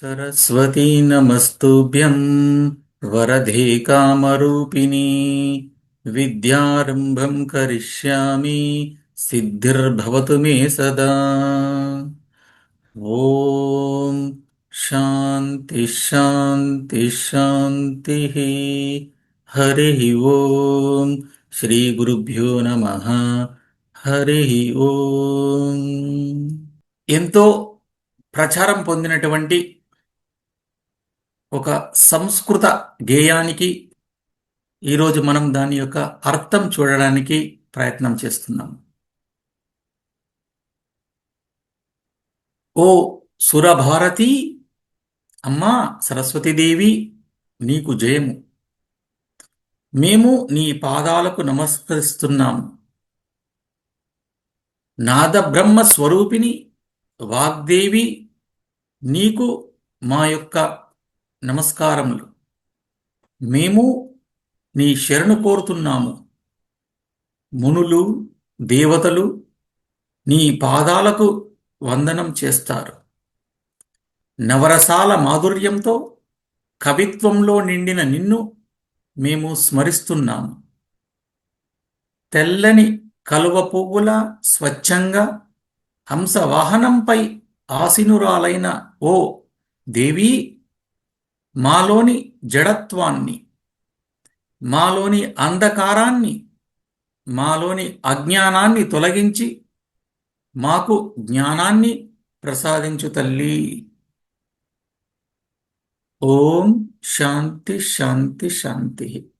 సరస్వతీ నమస్తుభ్యం వరదే కామరూపిణి. విద్యారంభం కరిష్యామి సిద్ధిర్భవతు మే సదా. ఓం శాంతి శాంతి శాంతి హరి ఓం. శ్రీ గురుభ్యో నమ హరి ఓం. ఎంతో ప్రచారం పొందినటువంటి ఒక సంస్కృత గేయానికి ఈరోజు మనం దాని యొక్క అర్థం చూడడానికి ప్రయత్నం చేస్తున్నాం. ఓ సురభారతి అమ్మా సరస్వతీదేవి నీకు జయము. మేము నీ పాదాలకు నమస్కరిస్తున్నాము నాదబ్రహ్మ స్వరూపిణి వాగ్దేవి నీకు మా యొక్క నమస్కారములు. మేము నీ శరణు కోరుతున్నాము. మునులు దేవతలు నీ పాదాలకు వందనం చేస్తారు. నవరసాల మాధుర్యంతో కవిత్వంలో నిండిన నిన్ను మేము స్మరిస్తున్నాము. తెల్లని కలువ పువ్వుల స్వచ్ఛంగా హంసవాహనంపై ఆసినురాలైన ఓ దేవీ మాలోని జడత్వాన్ని మాలోని అంధకారాన్ని మాలోని అజ్ఞానాన్ని తొలగించి మాకు జ్ఞానాన్ని ప్రసాదించు తల్లి. ఓం శాంతి శాంతి శాంతి.